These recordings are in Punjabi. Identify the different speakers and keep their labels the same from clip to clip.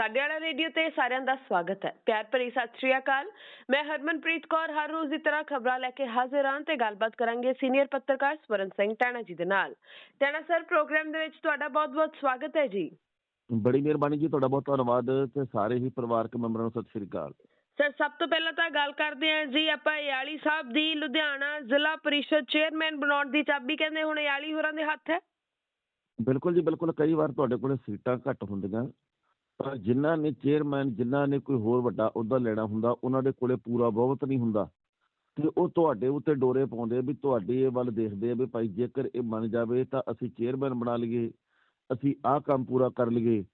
Speaker 1: ਸਾਡੇ ਵਾਲਾ ਰੇਡੀਓ ਤੇ ਸਾਰਿਆਂ ਦਾ ਸਵਾਗਤ ਹੈ। ਪਿਆਰ ਭਰੀ ਸਤਿ ਸ਼੍ਰੀ ਅਕਾਲ। ਮੈਂ ਹਰਮਨਪ੍ਰੀਤ ਕੌਰ ਹਰ ਰੋਜ਼ ਦੀ ਤਰ੍ਹਾਂ ਖਬਰਾਂ ਲੈ ਕੇ ਹਾਜ਼ਰ ਹਾਂ ਤੇ ਗੱਲਬਾਤ ਕਰਾਂਗੇ ਸੀਨੀਅਰ ਪੱਤਰਕਾਰ ਸਵਰਨ ਸਿੰਘ ਟਾਣਾ ਜੀ ਦੇ ਨਾਲ। ਟਾਣਾ ਸਰ ਪ੍ਰੋਗਰਾਮ ਦੇ ਵਿੱਚ ਤੁਹਾਡਾ ਬਹੁਤ-ਬਹੁਤ ਸਵਾਗਤ ਹੈ ਜੀ।
Speaker 2: ਬੜੀ ਮਿਹਰਬਾਨੀ ਜੀ ਤੁਹਾਡਾ ਬਹੁਤ ਧੰਨਵਾਦ ਤੇ ਸਾਰੇ ਹੀ ਪਰਿਵਾਰਕ ਮੈਂਬਰਾਂ ਨੂੰ ਸਤਿ ਸ਼੍ਰੀ ਅਕਾਲ।
Speaker 1: ਸਰ ਸਭ ਤੋਂ ਪਹਿਲਾਂ ਤਾਂ ਗੱਲ ਕਰਦੇ ਹਾਂ ਜੀ ਆਪਾਂ ਯਾਲੀ ਸਾਹਿਬ ਦੀ ਲੁਧਿਆਣਾ ਜ਼ਿਲ੍ਹਾ ਪਰਿਸ਼ਦ ਚੇਅਰਮੈਨ ਬਣਾਉਣ ਦੀ ਚਾਬੀ ਕਹਿੰਦੇ ਹੁਣ ਯਾਲੀ ਹੋਰਾਂ ਦੇ ਹੱਥ ਹੈ?
Speaker 2: ਬਿਲਕੁਲ ਜੀ ਬਿਲਕੁਲ। ਕਈ ਵਾਰ ਤੁਹਾਡੇ ਕੋਲੇ ਸੀਟਾਂ ਘੱਟ ਹੁੰਦੀਆਂ। ਪਰ ਜਿਨ੍ਹਾਂ ਨੇ ਚੇਅਰਮੈਨ ਜਿਨ੍ਹਾਂ ਨੇ ਕੋਈ ਹੋਰ ਵੱਡਾ ਅਹੁਦਾ ਲੈਣਾ ਹੁੰਦਾ ਉਹਨਾਂ ਦੇ ਕੋਲੇ ਪੂਰਾ ਬਹੁਤ ਨਹੀਂ ਹੁੰਦਾ। ਤੇ ਉਹ ਤੁਹਾਡੇ ਉੱਤੇ ਡੋਰੇ ਪਾਉਂਦੇ ਵੀ ਤੁਹਾਡੇ ਇਹ ਵੱਲ ਦੇਖਦੇ ਆ ਵੀ ਭਾਈ ਜੇਕਰ ਇਹ ਮੰਨ ਜਾਵੇ ਤਾਂ ਅਸੀਂ ਚੇਅਰਮੈਨ ਬਣਾ ਲਈਏ ਅਸੀਂ ਆਹ ਕੰਮ ਪੂਰਾ ਕਰ ਲਈਏ।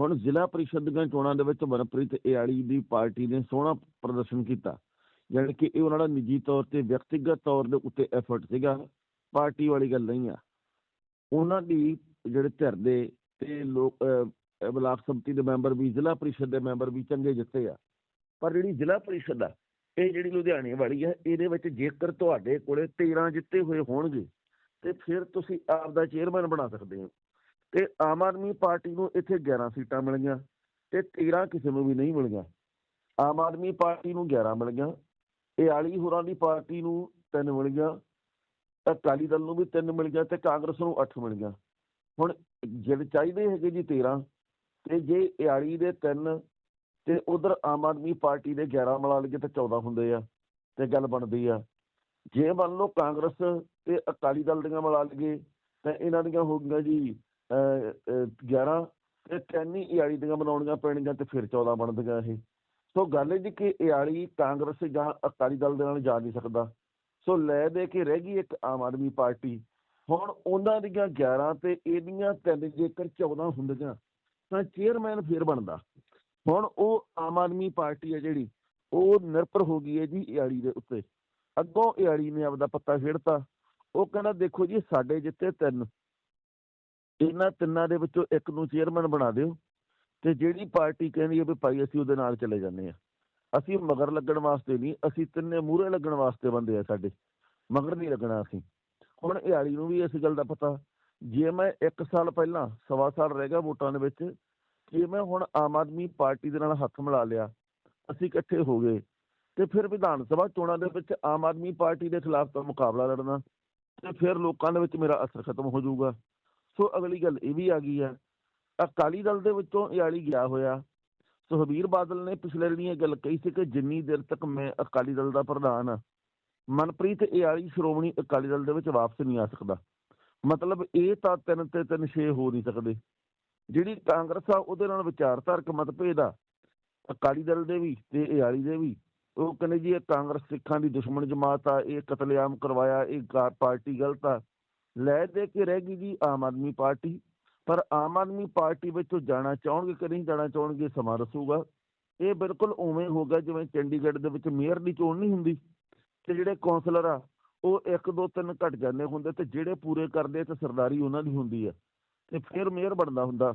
Speaker 2: ਹੁਣ ਜ਼ਿਲ੍ਹਾ ਪਰਿਸ਼ਦ ਦੀਆਂ ਚੋਣਾਂ ਦੇ ਵਿੱਚ ਮਨਪ੍ਰੀਤ ਇਆਲੀ ਦੀ ਪਾਰਟੀ ਨੇ ਸੋਹਣਾ ਪ੍ਰਦਰਸ਼ਨ ਕੀਤਾ ਯਾਨੀ ਕਿ ਇਹ ਉਹਨਾਂ ਦਾ ਨਿੱਜੀ ਤੌਰ ਤੇ ਵਿਅਕਤੀਗਤ ਤੌਰ ਦੇ ਉੱਤੇ ਐਫਰਟ ਸੀਗਾ ਪਾਰਟੀ ਵਾਲੀ ਗੱਲ ਨਹੀਂ ਆ। ਉਹਨਾਂ ਦੀ ਜਿਹੜੇ ਧਿਰ ਦੇ ਤੇ ਲੋਕ ਅਹ, ਬਲਾਕ ਸੰਮਤੀ ਦੇ ਮੈਂਬਰ ਵੀ, ਜ਼ਿਲ੍ਹਾ ਪਰਿਸ਼ਦ ਦੇ ਮੈਂਬਰ ਵੀ ਚੰਗੇ ਜਿੱਤੇ ਆ। ਪਰ ਜਿਹੜੀ ਜ਼ਿਲ੍ਹਾ ਪਰਿਸ਼ਦ ਆ, ਇਹ ਜਿਹੜੀ ਲੁਧਿਆਣੇ ਵਾਲੀ ਆ, ਇਹਦੇ ਵਿੱਚ ਜੇਕਰ ਤੁਹਾਡੇ ਕੋਲੇ 13 ਜਿੱਤੇ ਹੋਏ ਹੋਣਗੇ, ਤੇ ਫਿਰ ਤੁਸੀਂ ਆਪ ਦਾ ਚੇਅਰਮੈਨ ਬਣਾ ਸਕਦੇ ਹੋ। ਤੇ ਆਮ ਆਦਮੀ ਪਾਰਟੀ ਨੂੰ ਇੱਥੇ 11 ਸੀਟਾਂ ਮਿਲੀਆਂ, ਤੇ 13 ਕਿਸੇ ਨੂੰ ਵੀ ਨਹੀਂ ਮਿਲੀਆਂ। ਆਮ ਆਦਮੀ ਪਾਰਟੀ ਨੂੰ 11 ਮਿਲੀਆਂ ਇਹ ਆਲੀ ਹੋਰਾਂ ਦੀ ਪਾਰਟੀ ਨੂੰ 3 ਮਿਲੀਆਂ, ਅਕਾਲੀ ਦਲ ਨੂੰ ਵੀ 3 ਮਿਲ ਗਿਆ ਤੇ ਕਾਂਗਰਸ ਨੂੰ 8 ਮਿਲ ਗਿਆ ਹੁਣ ਜਿਹੜੇ ਚਾਹੀਦੇ ਹੈਗੇ ਜੀ 13 ਤੇ ਜੇ ਇਆਲੀ ਦੇ 3 ਤੇ ਉਧਰ ਆਮ ਆਦਮੀ ਪਾਰਟੀ ਦੇ 11 ਮਿਲਾ ਲਈਏ ਤਾਂ 14 ਹੁੰਦੇ ਆ ਤੇ ਗੱਲ ਬਣਦੀ ਆ। ਜੇ ਮੰਨ ਲਓ ਕਾਂਗਰਸ ਤੇ ਅਕਾਲੀ ਦਲ ਦੀਆਂ ਮਿਲਾ ਲਈਏ ਤਾਂ ਇਹਨਾਂ ਦੀਆਂ ਹੋ ਗਈਆਂ ਜੀ ਅਹ, ਅਹ, 11 ਤੇ ਤਿੰਨ ਹੀ ਇਆਲੀ ਦੀਆਂ ਬਣਾਉਣੀਆਂ ਪੈਣਗੀਆਂ ਤੇ ਫਿਰ 14 ਬਣਦੀਆਂ ਇਹ। ਸੋ ਗੱਲ ਇਹ ਜੀ ਕਿ ਇਆਲੀ ਕਾਂਗਰਸ ਜਾਂ ਅਕਾਲੀ ਦਲ ਦੇ ਨਾਲ ਜਾ ਨਹੀਂ ਸਕਦਾ। ਸੋ ਲੈ ਦੇ ਕੇ ਰਹਿ ਗਈ ਇੱਕ ਆਮ ਆਦਮੀ ਪਾਰਟੀ। ਹੁਣ ਉਹਨਾਂ ਦੀਆਂ 11 ਤੇ ਇਹਦੀਆਂ ਤਿੰਨ ਜੇਕਰ 14 ਹੁੰਦੀਆਂ ਤਾਂ ਚੇਅਰਮੈਨ ਫੇਰ ਬਣਦਾ। ਹੁਣ ਉਹ ਆਮ ਆਦਮੀ ਪਾਰਟੀ ਹੈ ਜਿਹੜੀ, ਉਹ ਨਿਰਭਰ ਹੋ ਗਈ ਹੈ ਜੀ ਇਆਲੀ ਦੇ ਉੱਤੇ। ਅੱਗੋਂ ਇਆਲੀ ਨੇ ਆਪਦਾ ਪੱਤਾ ਖੇਡਤਾ। ਉਹ ਕਹਿੰਦਾ, ਦੇਖੋ ਜੀ, ਸਾਡੇ ਜਿੱਤੇ ਤਿੰਨ। ਇਹਨਾਂ ਤਿੰਨਾਂ ਦੇ ਵਿੱਚੋਂ ਇੱਕ ਨੂੰ ਚੇਅਰਮੈਨ ਬਣਾ ਦਿਓ ਤੇ ਜਿਹੜੀ ਪਾਰਟੀ ਕਹਿੰਦੀ ਹੈ ਵੀ ਭਾਈ ਅਸੀਂ ਉਹਦੇ ਨਾਲ ਚਲੇ ਜਾਂਦੇ ਆ ਅਸੀਂ ਮਗਰ ਲੱਗਣ ਵਾਸਤੇ ਨਹੀਂ, ਅਸੀਂ ਤਿੰਨੇ ਮੂਹਰੇ ਲੱਗਣ ਵਾਸਤੇ ਬੰਦੇ ਆ ਸਾਡੇ। ਮਗਰ ਨਹੀਂ ਲੱਗਣਾ ਅਸੀਂ। ਹੁਣ ਇਆਲੀ ਨੂੰ ਵੀ ਇਸ ਗੱਲ ਦਾ ਪਤਾ। ਜੇ ਮੈਂ 1 ਸਾਲ ਪਹਿਲਾਂ, ਸਵਾ ਸਾਲ ਰਹਿ ਗਿਆ ਵੋਟਾਂ ਦੇ ਵਿੱਚ ਜੇ ਮੈਂ ਹੁਣ ਆਮ ਆਦਮੀ ਪਾਰਟੀ ਦੇ ਨਾਲ ਹੱਥ ਮਿਲਾ ਲਿਆ, ਅਸੀਂ ਇਕੱਠੇ ਹੋ ਗਏ, ਤੇ ਫਿਰ ਵਿਧਾਨ ਸਭਾ ਚੋਣਾਂ ਦੇ ਵਿੱਚ ਆਮ ਆਦਮੀ ਪਾਰਟੀ ਦੇ ਖਿਲਾਫ ਤਾਂ ਮੁਕਾਬਲਾ ਲੜਨਾ, ਤੇ ਫਿਰ ਲੋਕਾਂ ਦੇ ਵਿੱਚ ਮੇਰਾ ਅਸਰ ਖਤਮ ਹੋ ਜਾਊਗਾ। ਸੋ ਅਗਲੀ ਗੱਲ ਇਹ ਵੀ ਆ ਗਈ ਆ ਅਕਾਲੀ ਦਲ ਦੇ ਵਿੱਚੋਂ ਇਆਲੀ ਗਿਆ ਹੋਇਆ। ਸੁਖਬੀਰ ਬਾਦਲ ਨੇ ਪਿਛਲੇ ਦਿਨੀ ਇਹ ਗੱਲ ਕਹੀ ਸੀ ਕਿ ਜਿੰਨੀ ਦੇਰ ਤੱਕ ਮੈਂ ਅਕਾਲੀ ਦਲ ਦਾ ਪ੍ਰਧਾਨ ਆ ਮਨਪ੍ਰੀਤ ਇਆਲੀ ਸ਼੍ਰੋਮਣੀ ਅਕਾਲੀ ਦਲ ਦੇ ਵਿੱਚ ਵਾਪਸ ਨਹੀਂ ਆ ਸਕਦਾ। ਮਤਲਬ ਇਹ ਤਾਂ ਤਿੰਨ ਤੇ ਤਿੰਨ ਛੇ ਹੋ ਨਹੀਂ ਸਕਦੇ। ਜਿਹੜੀ ਕਾਂਗਰਸ ਆ, ਉਹਦੇ ਨਾਲ ਵਿਚਾਰਧਾਰਕ ਮਤਭੇਦ ਆ। ਅਕਾਲੀ ਦਲ ਦੇ ਵੀ ਤੇ ਇਆਲੀ ਦੇ ਵੀ। ਉਹ ਕਹਿੰਦੇ ਜੀ, ਇਹ ਕਾਂਗਰਸ ਸਿੱਖਾਂ ਦੀ ਦੁਸ਼ਮਣ ਜਮਾਤ ਆ, ਇਹ ਕਤਲੇਆਮ ਕਰਵਾਇਆ, ਇਹ ਗਾ- ਪਾਰਟੀ ਗਲਤ ਆ। ਲੈ ਦੇ ਕੇ ਰਹਿ ਗਈ ਜੀ ਆਮ ਆਦਮੀ ਪਾਰਟੀ। ਪਰ ਆਮ ਆਦਮੀ ਪਾਰਟੀ ਵਿੱਚ ਉਹ ਜਾਣਾ ਚਾਹਣਗੇ ਕਿ ਨਹੀਂ ਜਾਣਾ ਚਾਹਣਗੇ, ਸਮਾਂ ਦੱਸੂਗਾ। ਇਹ ਬਿਲਕੁਲ ਉਵੇਂ ਹੋ ਗਿਆ, ਜਿਵੇਂ ਚੰਡੀਗੜ੍ਹ ਦੇ ਵਿੱਚ ਮੇਅਰ ਦੀ ਚੋਣ ਨਹੀਂ ਹੁੰਦੀ। ਤੇ ਜਿਹੜੇ ਕੌਂਸਲਰ ਆ, ਉਹ 1 2 3 ਘਟ ਜਾਂਦੇ ਹੁੰਦੇ ਤੇ ਜਿਹੜੇ ਪੂਰੇ ਕਰਦੇ ਤੇ ਸਰਦਾਰੀ ਉਹਨਾਂ ਦੀ ਹੁੰਦੀ ਆ। ਤੇ ਫਿਰ ਮੇਅਰ ਬਣਦਾ ਹੁੰਦਾ।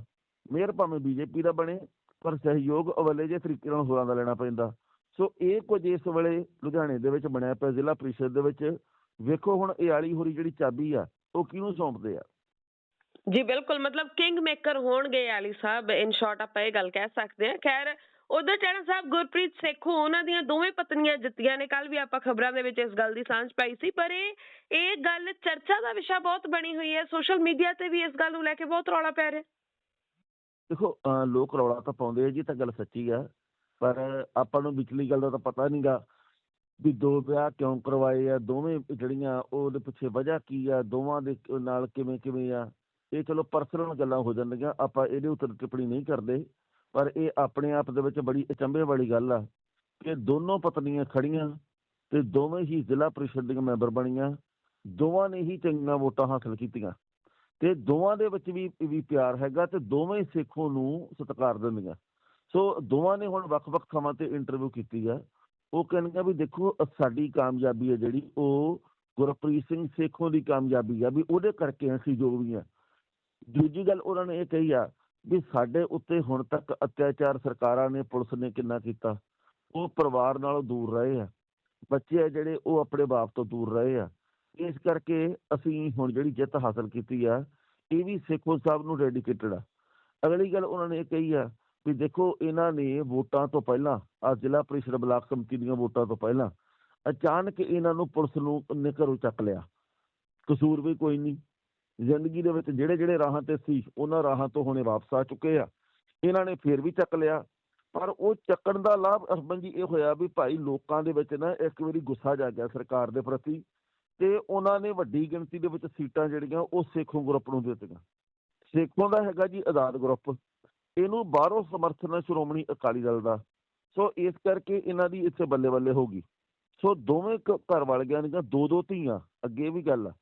Speaker 2: ਮੇਅਰ ਭਾਵੇਂ ਬੀਜੇਪੀ ਦਾ ਬਣੇ, ਪਰ ਸਹਿਯੋਗ ਅਵਲੇ ਜੇ ਤਰੀਕੇ ਨਾਲ ਹੋਰਾਂ ਦਾ ਲੈਣਾ ਪੈਂਦਾ। ਸੋ ਇਹ ਕੁਝ ਇਸ ਵੇਲੇ ਲੁਧਿਆਣੇ ਦੇ ਵਿੱਚ ਬਣਿਆ ਪਿਆ, ਜ਼ਿਲ੍ਹਾ ਪ੍ਰੀਸ਼ਦ ਦੇ ਵਿੱਚ। ਵੇਖੋ ਹੁਣ ਇਹ ਆਲੀ ਹੋਰੀ ਜਿਹੜੀ ਚਾਬੀ ਆ, ਉਹ ਕਿਹਨੂੰ ਸੌਂਪਦੇ ਆ?
Speaker 1: ਜੀ ਬਿਲਕੁਲ, ਮਤਲਬ ਕਿੰਗ ਮੇਕਰ ਹੋਣਗੇ ਆਲੀ ਸਾਹਿਬ। ਇਨ ਸ਼ਾਰਟ ਆਪਾਂ ਇਹ ਗੱਲ ਕਹਿ ਸਕਦੇ ਆ ਖੈਰ ਉਧਰ ਟਾਣਾ ਸਾਹਿਬ ਗੁਰਪ੍ਰੀਤ ਸੇਖੋਂ, ਉਹਨਾਂ ਦੀਆਂ ਦੋਵੇਂ ਪਤਨੀਆਂ ਜਿੱਤੀਆਂ ਨੇ। ਕੱਲ ਵੀ ਆਪਾਂ ਖਬਰਾਂ ਦੇ ਵਿੱਚ ਇਸ ਗੱਲ ਦੀ ਸਾਂਝ ਪਾਈ ਸੀ। ਪਰ ਇਹ ਇਹ ਗੱਲ ਚਰਚਾ ਦਾ ਵਿਸ਼ਾ ਬਹੁਤ ਬਣੀ ਹੋਈ ਹੈ। ਸੋਸ਼ਲ ਮੀਡੀਆ ਤੇ ਵੀ ਇਸ ਗੱਲ ਨੂੰ ਲੈ ਕੇ ਬਹੁਤ ਰੌਲਾ ਪੈ ਰਿਹਾ।
Speaker 2: ਦੇਖੋ ਲੋਕ ਰੌਲਾ ਤਾਂ ਪਾਉਂਦੇ ਆ ਜੀ ਤਾਂ ਗੱਲ ਸੱਚੀ ਆ। ਪਰ ਆਪਾਂ ਨੂੰ ਵਿਚਲੀ ਗੱਲ ਦਾ ਤਾਂ ਪਤਾ ਨਹੀਂਗਾ ਵੀ ਦੋ ਵਿਆਹ ਕਿਉਂ ਕਰਵਾਏ ਆ। ਦੋਵੇਂ ਜਿਹੜੀਆਂ ਉਹਦੇ ਪਿੱਛੇ ਵਜ੍ਹਾ ਕੀ ਆ? ਦੋਵਾਂ ਦੇ ਨਾਲ ਕਿਵੇਂ ਕਿਵੇਂ ਆ? ਇਹ ਚਲੋ ਪਰਸਨਲ ਗੱਲਾਂ ਹੋ ਜਾਂਦੀਆਂ। ਆਪਾਂ ਇਹਦੇ ਉੱਤੇ ਟਿੱਪਣੀ ਨਹੀਂ ਕਰਦੇ। ਪਰ ਇਹ ਆਪਣੇ ਆਪ ਦੇ ਵਿੱਚ ਬੜੀ ਅਚੰਭੇ ਵਾਲੀ ਗੱਲ ਆ ਕਿ ਦੋਨੋਂ ਪਤਨੀਆਂ ਖੜੀਆਂ ਤੇ ਦੋਵੇਂ ਹੀ ਜ਼ਿਲ੍ਹਾ ਪ੍ਰੀਸ਼ਦ ਦੀਆਂ ਮੈਂਬਰ ਬਣੀਆਂ, ਦੋਵਾਂ ਨੇ ਹੀ ਚੰਗੀਆਂ ਵੋਟਾਂ ਹਾਸਲ ਕੀਤੀਆਂ ਤੇ ਦੋਵਾਂ ਦੇ ਵਿੱਚ ਵੀ ਵੀ ਪਿਆਰ ਹੈਗਾ ਤੇ ਦੋਵੇਂ ਸਿੱਖੋਂ ਨੂੰ ਸਤਿਕਾਰ ਦਿੰਦੀਆਂ। ਸੋ ਦੋਵਾਂ ਨੇ ਹੁਣ ਵੱਖ-ਵੱਖ ਥਾਵਾਂ ਤੇ ਇੰਟਰਵਿਊ ਕੀਤੀ ਆ। ਉਹ ਕਹਿੰਦੀਆਂ ਵੀ ਦੇਖੋ, ਸਾਡੀ ਕਾਮਯਾਬੀ ਹੈ ਜਿਹੜੀ, ਉਹ ਗੁਰਪ੍ਰੀਤ ਸਿੰਘ ਸੇਖੋਂ ਦੀ ਕਾਮਯਾਬੀ ਆ ਵੀ ਉਹਦੇ ਕਰਕੇ ਅਸੀਂ ਜੋ ਵੀ ਆ। ਦੂਜੀ ਗੱਲ ਉਹਨਾਂ ਨੇ ਇਹ ਕਹੀ ਆ ਵੀ ਸਾਡੇ ਉੱਤੇ ਹੁਣ ਤੱਕ ਅਤਿਆਚਾਰ ਸਰਕਾਰਾਂ ਨੇ, ਪੁਲਿਸ ਨੇ ਕਿੰਨਾ ਕੀਤਾ? ਉਹ ਪਰਿਵਾਰ ਨਾਲੋਂ ਦੂਰ ਰਹੇ ਆ। ਬੱਚੇ ਆ ਜਿਹੜੇ, ਉਹ ਆਪਣੇ ਬਾਪ ਤੋਂ ਦੂਰ ਰਹੇ ਆ। ਇਸ ਕਰਕੇ ਅਸੀਂ ਹੁਣ ਜਿਹੜੀ ਜਿੱਤ ਹਾਸਲ ਕੀਤੀ ਆ, ਇਹ ਵੀ ਸੇਖੋ ਸਾਹਿਬ ਨੂੰ ਡੈਡੀਕੇਟਡ ਆ। ਅਗਲੀ ਗੱਲ ਉਹਨਾਂ ਨੇ ਇਹ ਕਹੀ ਆ ਵੀ ਦੇਖੋ, ਇਹਨਾਂ ਨੇ ਵੋਟਾਂ ਤੋਂ ਪਹਿਲਾਂ ਆ ਜ਼ਿਲ੍ਹਾ ਪ੍ਰੀਸ਼ਦ ਬਲਾਕ ਸੰਮਤੀ ਦੀਆਂ ਵੋਟਾਂ ਤੋਂ ਪਹਿਲਾਂ ਅਚਾਨਕ ਇਹਨਾਂ ਨੂੰ ਪੁਲਿਸ ਨੂੰ ਨੇ ਘਰੋਂ ਚੱਕ ਲਿਆ। ਕਸੂਰ ਵੀ ਕੋਈ ਨਹੀਂ। ਜ਼ਿੰਦਗੀ ਦੇ ਵਿੱਚ ਜਿਹੜੇ ਜਿਹੜੇ ਰਾਹਾਂ ਤੇ ਸੀ, ਉਹਨਾਂ ਰਾਹਾਂ ਤੋਂ ਹੁਣੇ ਵਾਪਸ ਆ ਚੁੱਕੇ ਆ। ਇਹਨਾਂ ਨੇ ਫੇਰ ਵੀ ਚੱਕ ਲਿਆ। ਪਰ ਉਹ ਚੱਕਣ ਦਾ ਲਾਭ ਅਰਬਨ ਜੀ ਇਹ ਹੋਇਆ ਵੀ ਭਾਈ ਲੋਕਾਂ ਦੇ ਵਿੱਚ ਨਾ ਇੱਕ ਵਾਰੀ ਗੁੱਸਾ ਜਾ ਗਿਆ ਸਰਕਾਰ ਦੇ ਪ੍ਰਤੀ ਤੇ ਉਹਨਾਂ ਨੇ ਵੱਡੀ ਗਿਣਤੀ ਦੇ ਵਿੱਚ ਸੀਟਾਂ ਜਿਹੜੀਆਂ ਉਹ ਸੇਖੋਂ ਗਰੁੱਪ ਨੂੰ ਦਿੱਤੀਆਂ। ਸੇਖੋਂ ਦਾ ਹੈਗਾ ਜੀ ਆਜ਼ਾਦ ਗਰੁੱਪ। ਇਹਨੂੰ ਬਾਹਰੋਂ ਸਮਰਥਨ ਹੈ ਸ਼੍ਰੋਮਣੀ ਅਕਾਲੀ ਦਲ ਦਾ। ਸੋ ਇਸ ਕਰਕੇ ਇਹਨਾਂ ਦੀ ਇੱਥੇ ਬੱਲੇ ਬੱਲੇ ਹੋ ਗਈ। ਸੋ ਦੋਵੇਂ ਘ- ਘਰ ਵਾਲੀਆਂ ਦੀਆਂ ਦੋ ਦੋ ਧੀਆਂ, ਅੱਗੇ ਵੀ ਗੱਲ ਆ।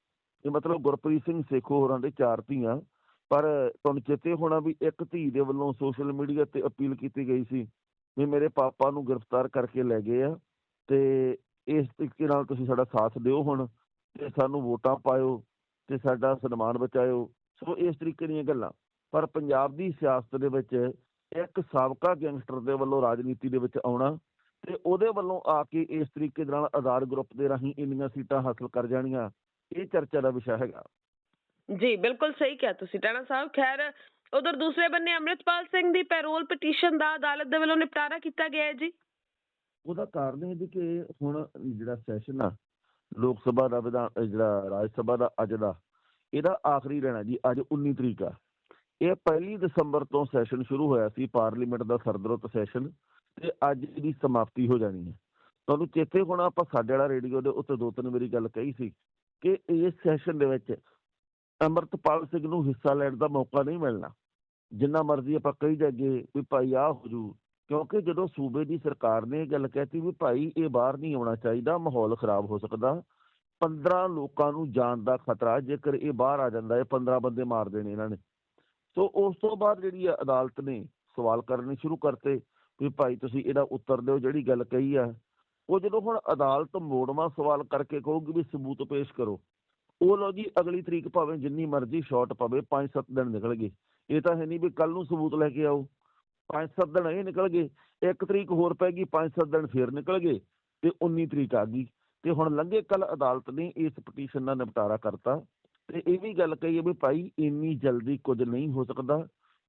Speaker 2: ਇਹ ਮਤਲਬ ਗੁਰਪ੍ਰੀਤ ਸਿੰਘ ਸੇਖੋ ਹੋਰਾਂ ਦੇ ਚਾਰ ਧੀਆਂ, ਪਰ ਤੁਹਾਨੂੰ ਚੇਤੇ ਹੋਣਾ ਵੀ ਇੱਕ ਧੀ ਦੇ ਵੱਲੋਂ ਸੋਸ਼ਲ ਮੀਡੀਆ ਤੇ ਅਪੀਲ ਕੀਤੀ ਗਈ ਸੀ ਵੀ ਮੇਰੇ ਪਾਪਾ ਨੂੰ ਗ੍ਰਿਫਤਾਰ ਕਰਕੇ ਲੈ ਗਏ ਆ ਤੇ ਇਸ ਤਰੀਕੇ ਨਾਲ ਤੁਸੀਂ ਸਾਡਾ ਸਾਥ ਦਿਓ ਹੁਣ ਤੇ ਸਾਨੂੰ ਵੋਟਾਂ ਪਾਇਓ ਤੇ ਸਾਡਾ ਸਨਮਾਨ ਬਚਾਇਓ। ਸੋ ਇਸ ਤਰੀਕੇ ਦੀਆਂ ਗੱਲਾਂ। ਪਰ ਪੰਜਾਬ ਦੀ ਸਿਆਸਤ ਦੇ ਵਿੱਚ ਇੱਕ ਸਾਬਕਾ ਗੈਂਗਸਟਰ ਦੇ ਵੱਲੋਂ ਰਾਜਨੀਤੀ ਦੇ ਵਿੱਚ ਆਉਣਾ ਤੇ ਉਹਦੇ ਵੱਲੋਂ ਆ ਕੇ ਇਸ ਤਰੀਕੇ ਦੇ ਨਾਲ ਆਧਾਰ ਗਰੁੱਪ ਦੇ ਰਾਹੀਂ ਇੰਨੀਆਂ ਸੀਟਾਂ ਹਾਸਲ ਕਰ ਜਾਣੀਆਂ ਇਹ ਚਰਚਾ ਦਾ ਵਿਸ਼ਾ ਹੈਗਾ।
Speaker 1: ਜੀ ਬਿਲਕੁਲ ਸਹੀ ਕਿਹਾ ਤੁਸੀਂ ਟਾਣਾ ਸਾਹਿਬ। ਖੈਰ ਉਧਰ ਦੂਸਰੇ ਬੰਨੇ ਅੰਮ੍ਰਿਤਪਾਲ ਸਿੰਘ ਦੀ ਪੈਰੋਲ ਪਟੀਸ਼ਨ ਦਾ ਅਦਾਲਤ ਦੇ ਵੱਲੋਂ ਨਿਪਟਾਰਾ ਕੀਤਾ ਗਿਆ ਹੈ ਜੀ।
Speaker 2: ਉਹਦਾ ਕਾਰਨ ਇਹ ਜੀ ਕਿ ਹੁਣ ਜਿਹੜਾ ਸੈਸ਼ਨ ਆ ਲੋਕ ਸਭਾ ਦਾ ਵਿਧਾਨ ਜਿਹੜਾ ਰਾਜ ਸਭਾ ਦਾ ਅੱਜ ਦਾ ਇਹਦਾ ਆਖਰੀ ਰਹਿਣਾ ਜੀ ਅੱਜ 19 ਤਰੀਕ ਆ। ਇਹ ਪਹਿਲੀ ਦਸੰਬਰ ਤੋਂ ਸੈਸ਼ਨ ਸ਼ੁਰੂ ਹੋਇਆ ਸੀ ਪਾਰਲੀਮੈਂਟ ਦਾ ਸਰਦਰੁੱਤ ਸੈਸ਼ਨ ਤੇ ਅੱਜ ਇਹਦੀ ਸਮਾਪਤੀ ਹੋ ਜਾਣੀ ਹੈ। ਤੁਹਾਨੂੰ ਚੇਤੇ ਹੋਣਾ ਆਪਾਂ ਸਾਡੇ ਵਾਲਾ ਰੇਡੀਓ ਦੇ ਉੱਤੇ ਦੋ ਤਿੰਨ ਵਾਰੀ ਗੱਲ ਕਹੀ ਸੀ ਕਿ ਇਸ ਸੈਸ਼ਨ ਦੇ ਵਿੱਚ ਅੰਮ੍ਰਿਤਪਾਲ ਸਿੰਘ ਨੂੰ ਹਿੱਸਾ ਲੈਣ ਦਾ ਮੌਕਾ ਨਹੀਂ ਮਿਲਣਾ। ਜਿੰਨਾ ਮਰਜ਼ੀ ਆਪਾਂ ਕਹੀ ਜਾਈਏ ਵੀ ਭਾਈ ਆਹ ਹੋ ਜੂ, ਕਿਉਂਕਿ ਜਦੋਂ ਸੂਬੇ ਦੀ ਸਰਕਾਰ ਨੇ ਇਹ ਗੱਲ ਕਹਿਤੀ ਵੀ ਭਾਈ ਇਹ ਬਾਹਰ ਨਹੀਂ ਆਉਣਾ ਚਾਹੀਦਾ, ਮਾਹੌਲ ਖਰਾਬ ਹੋ ਸਕਦਾ 15 ਲੋਕਾਂ ਨੂੰ ਜਾਨ ਦਾ ਖਤਰਾ, ਜੇਕਰ ਇਹ ਬਾਹਰ ਆ ਜਾਂਦਾ ਹੈ 15 ਬੰਦੇ ਮਾਰ ਦੇਣੇ ਇਹਨਾਂ ਨੇ। ਸੋ ਉਸ ਤੋਂ ਬਾਅਦ ਜਿਹੜੀ ਆ ਅਦਾਲਤ ਨੇ ਸਵਾਲ ਕਰਨੇ ਸ਼ੁਰੂ ਕਰਤੇ ਵੀ ਭਾਈ ਤੁਸੀਂ ਇਹਦਾ ਉੱਤਰ ਦਿਓ, ਜਿਹੜੀ ਗੱਲ ਕਹੀ ਆ। ਉਹ ਜਦੋਂ ਹੁਣ ਅਦਾਲਤ ਮੋੜਵਾਂ ਸਵਾਲ ਕਰਕੇ ਕਹੂਗੀ ਵੀ ਸਬੂਤ ਪੇਸ਼ ਕਰੋ, ਉਹ ਲੋ ਜੀ ਅਗਲੀ ਤਰੀਕ ਭਾਵੇਂ ਜਿੰਨੀ ਮਰਜ਼ੀ ਸ਼ਾਰਟ ਪਵੇ 5-7 ਦਿਨ ਨਿਕਲ ਗਏ। ਇਹ ਤਾਂ ਹੈ ਨਹੀਂ ਵੀ ਕੱਲ ਨੂੰ ਸਬੂਤ ਲੈ ਕੇ ਆਓ। 5-7 ਦਿਨ ਇਹ ਨਿਕਲ ਗਏ, ਇੱਕ ਤਰੀਕ ਹੋਰ ਪੈ ਗਈ 5-7 ਦਿਨ ਫੇਰ ਨਿਕਲ ਗਏ ਤੇ 19 ਤਰੀਕ ਆ ਗਈ। ਤੇ ਹੁਣ ਲੰਘੇ ਕੱਲ ਅਦਾਲਤ ਨੇ ਇਸ ਪਟੀਸ਼ਨ ਦਾ ਨਿਪਟਾਰਾ ਕਰਤਾ ਤੇ ਇਹ ਵੀ ਗੱਲ ਕਹੀ ਵੀ ਭਾਈ ਇੰਨੀ ਜਲਦੀ ਕੁਝ ਨਹੀਂ ਹੋ ਸਕਦਾ।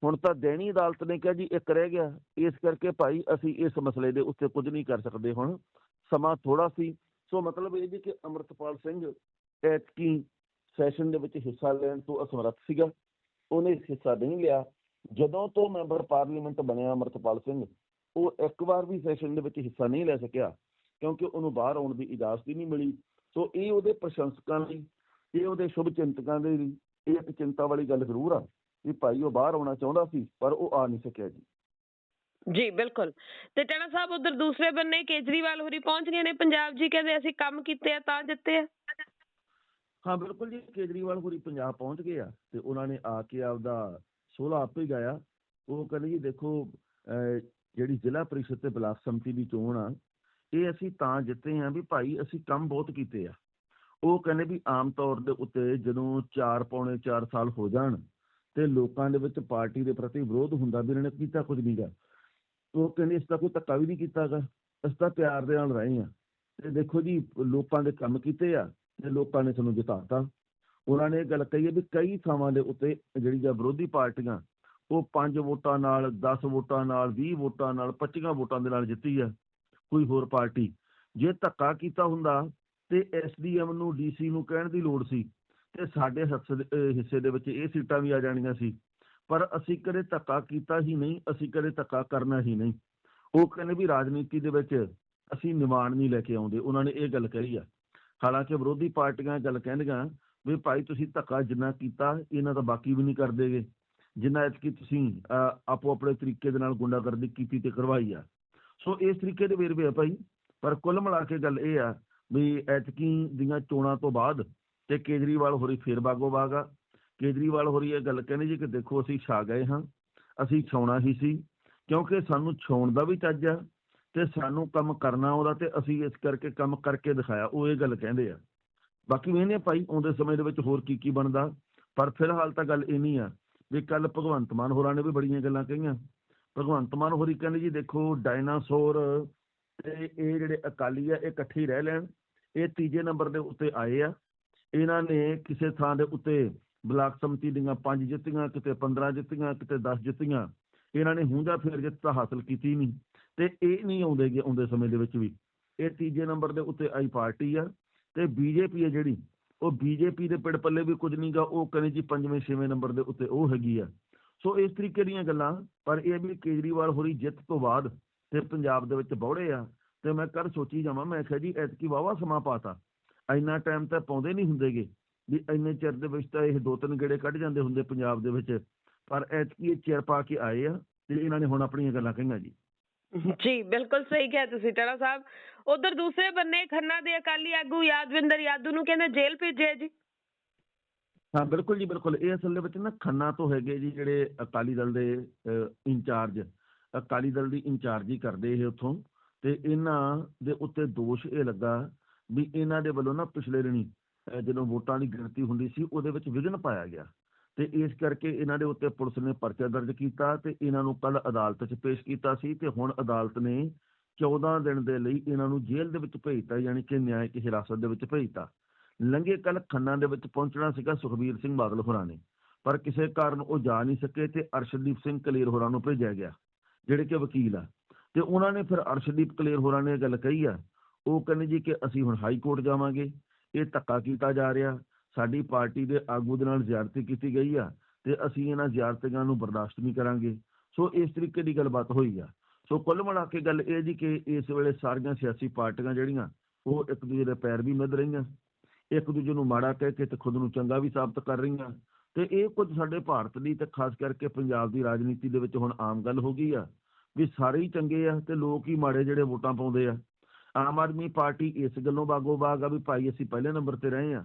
Speaker 2: ਹੁਣ ਤਾਂ ਦੇਣੀ ਅਦਾਲਤ ਨੇ ਕਿਹਾ ਜੀ ਇੱਕ ਰਹਿ ਗਿਆ, ਇਸ ਕਰਕੇ ਭਾਈ ਅਸੀਂ ਇਸ ਮਸਲੇ ਦੇ ਉੱਤੇ ਕੁਝ ਨਹੀਂ ਕਰ ਸਕਦੇ ਹੁਣ। ਸਮਾਂ ਥੋੜਾ ਸੀ। ਸੋ ਮਤਲਬ ਇਹ ਜੀ ਕਿ ਅਮਰਤਪਾਲ ਸਿੰਘ ਐਤਕੀ ਸੈਸ਼ਨ ਦੇ ਵਿੱਚ ਹਿੱਸਾ ਲੈਣ ਤੋਂ ਅਸਮਰੱਥ ਸੀਗਾ। ਉਹਨੇ ਹਿੱਸਾ ਨਹੀਂ ਲਿਆ। ਜਦੋਂ ਤੋਂ ਮੈਂਬਰ ਪਾਰਲੀਮੈਂਟ ਬਣਿਆ ਅਮਰਤਪਾਲ ਸਿੰਘ, ਉਹ ਇੱਕ ਵਾਰ ਵੀ ਸੈਸ਼ਨ ਦੇ ਵਿੱਚ ਹਿੱਸਾ ਨਹੀਂ ਲੈ ਸਕਿਆ, ਕਿਉਂਕਿ ਉਹਨੂੰ ਬਾਹਰ ਆਉਣ ਦੀ ਇਜਾਜ਼ਤ ਹੀ ਨਹੀਂ ਮਿਲੀ। ਸੋ ਇਹ ਉਹਦੇ ਪ੍ਰਸ਼ੰਸਕਾਂ ਲਈ, ਇਹ ਉਹਦੇ ਸ਼ੁਭ ਚਿੰਤਕਾਂ ਦੇ ਲਈ, ਇਹ ਇੱਕ ਚਿੰਤਾ ਵਾਲੀ ਗੱਲ ਜ਼ਰੂਰ ਆ ਵੀ ਭਾਈ ਉਹ ਬਾਹਰ ਆਉਣਾ ਚਾਹੁੰਦਾ ਸੀ, ਪਰ ਉਹ ਆ ਨਹੀਂ ਸਕਿਆ ਜੀ।
Speaker 1: ਜੀ, ਬਿਲਕੁਲ। ਤੇ ਟਾਣਾ ਸਾਹਿਬ, ਉਧਰ ਦੂਸਰੇ ਬੰਨੇ ਕੇਜਰੀਵਾਲ ਹੋਰੀ ਪਹੁੰਚ ਗਏ ਨੇ ਪੰਜਾਬ ਜੀ, ਕਹਿੰਦੇ ਅਸੀਂ ਕੰਮ ਕੀਤੇ ਆ, ਤਾਂ ਜਿੱਤੇ ਆ।
Speaker 2: ਹਾਂ, ਬਿਲਕੁਲ ਜੀ, ਕੇਜਰੀਵਾਲ ਹੋਰੀ ਪੰਜਾਬ ਪਹੁੰਚ ਗਏ ਆ ਤੇ ਉਹਨਾਂ ਨੇ ਆ ਕੇ ਆਪਦਾ ਸੋਲਾ ਆਪੇ ਗਾਇਆ। ਉਹ ਕਹਿੰਦੇ ਜੀ, ਦੇਖੋ ਜਿਹੜੀ ਜ਼ਿਲ੍ਹਾ ਪਰਿਸ਼ਦ ਤੇ ਬਲਾਕ ਸੰਮਤੀ ਦੀ ਚੋਣ ਆ, ਇਹ ਅਸੀਂ ਤਾਂ ਜਿੱਤੇ ਆ ਵੀ ਭਾਈ ਅਸੀਂ ਕੰਮ ਬਹੁਤ ਕੀਤੇ ਆ। ਉਹ ਕਹਿੰਦੇ ਵੀ ਆਮ ਤੌਰ ਦੇ ਉੱਤੇ ਜਦੋਂ 4 ਪੌਣੇ 4 ਸਾਲ ਹੋ ਜਾਣ ਤੇ ਲੋਕਾਂ ਦੇ ਵਿੱਚ ਪਾਰਟੀ ਦੇ ਪ੍ਰਤੀ ਵਿਰੋਧ ਹੁੰਦਾ ਵੀ ਇਹਨਾਂ ਨੇ ਕੀਤਾ ਕੁਝ ਨਹੀਂਗਾ ਉਹ ਕਹਿੰਦੇ ਇਸ ਦਾ ਕੋਈ ਧੱਕਾ ਵੀ ਨਹੀਂ ਕੀਤਾਗਾ ਅਸੀਂ ਤਾਂ ਪਿਆਰ ਦੇ ਨਾਲ ਰਹੇ ਆ ਤੇ ਦੇਖੋ ਜੀ, ਲੋਕਾਂ ਦੇ ਕੰਮ ਕੀਤੇ ਆ ਤੇ ਲੋਕਾਂ ਨੇ ਸਾਨੂੰ ਜਿਤਾਤਾ। ਉਹਨਾਂ ਨੇ ਇਹ ਗੱਲ ਕਹੀ ਹੈ ਵੀ ਕਈ ਥਾਵਾਂ ਦੇ ਉੱਤੇ ਜਿਹੜੀਆਂ ਵਿਰੋਧੀ ਪਾਰਟੀਆਂ, ਉਹ 5 ਵੋਟਾਂ ਨਾਲ 10 ਵੋਟਾਂ ਨਾਲ 20 ਵੋਟਾਂ ਨਾਲ 25 ਵੋਟਾਂ ਦੇ ਨਾਲ ਜਿੱਤੀ ਆ, ਕੋਈ ਹੋਰ ਪਾਰਟੀ। ਜੇ ਧੱਕਾ ਕੀਤਾ ਹੁੰਦਾ ਤੇ ਐਸਡੀਐਮ ਨੂੰ ਡੀਸੀ ਨੂੰ ਕਹਿਣ ਦੀ ਲੋੜ ਸੀ, ਤੇ ਸਾਡੇ ਹਿੱਸੇ ਦੇ- ਹਿੱਸੇ ਦੇ ਵਿੱਚ ਇਹ ਸੀਟਾਂ ਵੀ ਆ ਜਾਣੀਆਂ ਸੀ। ਪਰ ਅਸੀਂ ਕਦੇ ਧੱਕਾ ਕੀਤਾ ਹੀ ਨਹੀਂ, ਅਸੀਂ ਕਦੇ ਧੱਕਾ ਕਰਨਾ ਹੀ ਨਹੀਂ। ਉਹ ਕਹਿੰਦੇ ਵੀ ਰਾਜਨੀਤੀ ਦੇ ਵਿੱਚ ਅਸੀਂ ਨਿਵਾਣ ਨਹੀਂ ਲੈ ਕੇ ਆਉਂਦੇ। ਉਹਨਾਂ ਨੇ ਇਹ ਗੱਲ ਕਹੀ ਆ। ਹਾਲਾਂਕਿ ਵਿਰੋਧੀ ਪਾਰਟੀਆਂ ਇਹ ਗੱਲ ਕਹਿੰਦੀਆਂ ਵੀ ਭਾਈ ਤੁਸੀਂ ਧੱਕਾ ਜਿੰਨਾ ਕੀਤਾ, ਇਹਨਾਂ ਦਾ ਬਾਕੀ ਵੀ ਨਹੀਂ ਕਰਦੇਗੇ। ਜਿੰਨਾ ਐਤਕੀ ਤੁਸੀਂ ਆਪੋ ਆਪਣੇ ਤਰੀਕੇ ਦੇ ਨਾਲ ਗੁੰਡਾਗਰਦੀ ਕੀਤੀ ਤੇ ਕਰਵਾਈ ਆ। ਸੋ ਇਸ ਤਰੀਕੇ ਦੇ ਵੇਰਵੇ ਆ ਭਾਈ। ਪਰ ਕੁੱਲ ਮਿਲਾ ਕੇ ਗੱਲ ਇਹ ਆ ਵੀ ਐਤਕੀ ਦੀਆਂ ਚੋਣਾਂ ਤੋਂ ਬਾਅਦ ਤੇ ਕੇਜਰੀਵਾਲ ਹੋਰੀ ਫੇਰ ਬਾਗੋ ਬਾਗ ਆ ਕੇਜਰੀਵਾਲ ਹੋਰੀ ਇਹ ਗੱਲ ਕਹਿੰਦੇ ਜੀ ਕਿ ਦੇਖੋ ਅਸੀਂ ਛਾ ਗਏ ਹਾਂ, ਅਸੀਂ ਛਾਉਣਾ ਹੀ ਸੀ, ਕਿਉਂਕਿ ਸਾਨੂੰ ਛਾਉਣ ਦਾ ਵੀ ਚੱਜ ਆ ਤੇ ਸਾਨੂੰ ਕੰਮ ਕਰਨਾ ਉਹਦਾ ਤੇ ਅਸੀਂ ਇਸ ਕਰਕੇ ਕੰਮ ਕਰਕੇ ਦਿਖਾਇਆ, ਉਹ ਇਹ ਗੱਲ ਕਹਿੰਦੇ ਆ। ਬਾਕੀ ਵੇਖਦੇ ਭਾਈ, ਆਉਂਦੇ ਸਮੇਂ ਦੇ ਵਿੱਚ ਹੋਰ ਕੀ ਕੀ ਬਣਦਾ, ਪਰ ਫਿਲਹਾਲ ਤਾਂ ਗੱਲ ਇੰਨੀ ਆ ਵੀ ਕੱਲ ਭਗਵੰਤ ਮਾਨ ਹੋਰਾਂ ਨੇ ਵੀ ਬੜੀਆਂ ਗੱਲਾਂ ਕਹੀਆਂ। ਭਗਵੰਤ ਮਾਨ ਹੋਰੀ ਕਹਿੰਦੇ ਜੀ, ਦੇਖੋ ਡਾਇਨਾਸੌਰ ਤੇ ਇਹ ਜਿਹੜੇ ਅਕਾਲੀ ਆ, ਇਹ ਇਕੱਠੇ ਰਹਿ ਲੈਣ, ਇਹ ਤੀਜੇ ਨੰਬਰ ਦੇ ਉੱਤੇ ਆਏ ਆ। ਇਹਨਾਂ ਨੇ ਕਿਸੇ ਥਾਂ ਦੇ ਉੱਤੇ ਬਲਾਕ ਸੰਮਤੀ ਦੀਆਂ ਪੰਜ ਜਿੱਤੀਆਂ, ਕਿਤੇ 15 ਜਿੱਤੀਆਂ, ਕਿਤੇ 10 ਜਿੱਤੀਆਂ। ਇਹਨਾਂ ਨੇ ਹੁੰਦਾ ਫਿਰ ਜਿੱਤ ਤਾਂ ਹਾਸਲ ਕੀਤੀ ਨਹੀਂ। ਤੇ ਇਹ ਨਹੀਂ ਆਉਂਦੇਗੇ ਆਉਂਦੇ ਸਮੇਂ ਦੇ ਵਿੱਚ ਵੀ। ਇਹ ਤੀਜੇ ਨੰਬਰ ਦੇ ਉੱਤੇ ਆਈ ਪਾਰਟੀ ਆ। ਤੇ ਬੀਜੇਪੀ ਹੈ ਜਿਹੜੀ, ਉਹ ਬੀਜੇਪੀ ਦੇ ਪਿੜ ਪੱਲੇ ਵੀ ਕੁਝ ਨਹੀਂਗਾ ਉਹ ਕਹਿੰਦੇ ਜੀ ਪੰਜਵੇਂ, ਛੇਵੇਂ ਨੰਬਰ ਦੇ ਉੱਤੇ ਉਹ ਹੈਗੀ ਆ। ਸੋ ਇਸ ਤਰੀਕੇ ਦੀਆਂ ਗੱਲਾਂ, ਪਰ ਇਹ ਵੀ ਕੇਜਰੀਵਾਲ ਹੋਰੀ ਜਿੱਤ ਤੋਂ ਬਾਅਦ ਤੇ ਪੰਜਾਬ ਦੇ ਵਿੱਚ ਬੌੜੇ ਆ। ਤੇ ਮੈਂ ਕਰ ਸੋਚੀ ਜਾਵਾਂ, ਮੈਂ ਕਿਹਾ ਜੀ, ਐਤਕੀ ਵਾਵਾ ਸਮਾਂ ਪਾਤਾ ਇੰਨਾ ਟਾਈਮ ਤਾਂ ਪਾਉਂਦੇ ਨਹੀਂ ਹੁੰਦੇਗੇ ਵੀ ਇੰਨੇ ਚਿਰ ਦੇ ਵਿੱਚ ਤਾਂ ਇਹ ਦੋ ਤਿੰਨ ਗੇੜੇ ਕੱਢ ਜਾਂਦੇ ਹੁੰਦੇ ਪੰਜਾਬ ਦੇ ਵਿੱਚ। ਪਰ ਐਤਕੀ ਇਹ ਚਿਰ ਪਾ ਕੇ ਆਏ ਆ ਤੇ ਇਹਨਾਂ ਨੇ ਹੁਣ ਆਪਣੀਆਂ ਗੱਲਾਂ ਕਹੀਆਂ ਜੀ।
Speaker 1: ਜੀ ਬਿਲਕੁਲ ਸਹੀ ਕਿਹਾ ਤੁਸੀਂ ਟਣਾ ਸਾਹਿਬ। ਉਧਰ ਦੂਸਰੇ ਬੰਨੇ ਖੰਨਾ ਦੇ ਅਕਾਲੀ ਆਗੂ ਯਾਦਵਿੰਦਰ ਯਾਦੂ ਨੂੰ ਕਹਿੰਦੇ ਜੇਲ੍ਹ ਭੇਜਿਆ ਜੀ।
Speaker 2: ਹਾਂ ਬਿਲਕੁਲ ਜੀ ਬਿਲਕੁਲ। ਇਹ ਅਸਲ ਦੇ ਵਿੱਚ ਨਾ ਖੰਨਾ ਤੋਂ ਹੈਗੇ ਜੀ ਜਿਹੜੇ ਅਕਾਲੀ ਦਲ ਦੇ ਇੰਚਾਰਜ। ਅਕਾਲੀ ਦਲ ਦੀ ਇੰਚਾਰਜੀ ਕਰਦੇ ਇਹ ਉੱਥੋਂ ਤੇ ਇਹਨਾਂ ਦੇ ਉੱਤੇ ਦੋਸ਼ ਇਹ ਲੱਗਾ ਵੀ ਇਹਨਾਂ ਦੇ ਵੱਲੋਂ ਨਾ ਪਿਛਲੇ ਦਿਨੀ ਅਹ ਜਦੋਂ ਵੋਟਾਂ ਦੀ ਗਿਣਤੀ ਹੁੰਦੀ ਸੀ, ਉਹਦੇ ਵਿੱਚ ਵਿਘਨ ਪਾਇਆ ਗਿਆ। ਤੇ ਇਸ ਕਰਕੇ ਇਹਨਾਂ ਦੇ ਉੱਤੇ ਪੁਲਿਸ ਨੇ ਪਰਚਾ ਦਰਜ ਕੀਤਾ ਤੇ ਇਹਨਾਂ ਨੂੰ ਕੱਲ ਅਦਾਲਤ 'ਚ ਪੇਸ਼ ਕੀਤਾ ਸੀ ਤੇ ਹੁਣ ਅਦਾਲਤ ਨੇ 14 ਦਿਨ ਦੇ ਲਈ ਇਹਨਾਂ ਨੂੰ ਜੇਲ੍ਹ ਦੇ ਵਿੱਚ ਭੇਜਤਾ, ਯਾਨੀ ਕਿ ਨਿਆਇਕ ਹਿਰਾਸਤ ਦੇ ਵਿੱਚ ਭੇਜਤਾ। ਲੰਘੇ ਕੱਲ ਖੰਨਾ ਦੇ ਵਿੱਚ ਪਹੁੰਚਣਾ ਸੀਗਾ ਸੁਖਬੀਰ ਸਿੰਘ ਬਾਦਲ ਹੋਰਾਂ ਨੇ, ਪਰ ਕਿਸੇ ਕਾਰਨ ਉਹ ਜਾ ਨਹੀਂ ਸਕੇ ਤੇ ਅਰਸ਼ਦੀਪ ਸਿੰਘ ਕਲੇਰ ਹੋਰਾਂ ਨੂੰ ਭੇਜਿਆ ਗਿਆ, ਜਿਹੜੇ ਕਿ ਵਕੀਲ ਆ। ਤੇ ਉਹਨਾਂ ਨੇ ਫਿਰ ਅਰਸ਼ਦੀਪ ਕਲੇਰ ਹੋਰਾਂ ਨੇ ਇਹ ਗੱਲ ਕਹੀ ਆ, ਉਹ ਕਹਿੰਦੇ ਜੀ ਕਿ ਅਸੀਂ ਹੁਣ ਹਾਈ ਕੋਰਟ ਜਾਵਾਂਗੇ। ਇਹ ਧੱਕਾ ਕੀਤਾ ਜਾ ਰਿਹਾ। ਸਾਡੀ ਪਾਰਟੀ ਦੇ ਆਗੂ ਦੇ ਨਾਲ ਜ਼ਿਆਰਤੀ ਕੀਤੀ ਗਈ ਆ ਤੇ ਅਸੀਂ ਇਹਨਾਂ ਜ਼ਿਆਰਤੀਆਂ ਨੂੰ ਬਰਦਾਸ਼ਤ ਨਹੀਂ ਕਰਾਂਗੇ। ਸੋ ਇਸ ਤਰੀਕੇ ਦੀ ਗੱਲਬਾਤ ਹੋਈ ਆ। ਸੋ ਕੁੱਲ ਮਿਲਾ ਕੇ ਗੱਲ ਇਹ ਜੀ ਕਿ ਇਸ ਵੇਲੇ ਸਾਰੀਆਂ ਸਿਆਸੀ ਪਾਰਟੀਆਂ ਜਿਹੜੀਆਂ, ਉਹ ਇੱਕ ਦੂਜੇ ਦੇ ਪੈਰ ਵੀ ਮਿੱਧ ਰਹੀਆਂ। ਇੱਕ ਦੂਜੇ ਨੂੰ ਮਾੜਾ ਕਹਿ ਕੇ ਤੇ ਖੁਦ ਨੂੰ ਚੰਗਾ ਵੀ ਸਾਬਤ ਕਰ ਰਹੀਆਂ। ਤੇ ਇਹ ਕੁਝ ਸਾਡੇ ਭਾਰਤ ਦੀ ਤੇ ਖਾਸ ਕਰਕੇ ਪੰਜਾਬ ਦੀ ਰਾਜਨੀਤੀ ਦੇ ਵਿੱਚ ਹੁਣ ਆਮ ਗੱਲ ਹੋ ਗਈ ਆ। ਵੀ ਸਾਰੇ ਹੀ ਚੰਗੇ ਆ ਤੇ ਲੋਕ ਹੀ ਮਾੜੇ ਜਿਹੜੇ ਵੋਟਾਂ ਪਾਉਂਦੇ ਆ। ਆਮ ਆਦਮੀ ਪਾਰਟੀ ਇਸ ਗੱਲੋਂ ਬਾਗੋ ਬਾਗ ਆ ਵੀ ਭਾਈ ਅਸੀਂ ਪਹਿਲੇ ਨੰਬਰ ਤੇ ਰਹੇ ਆ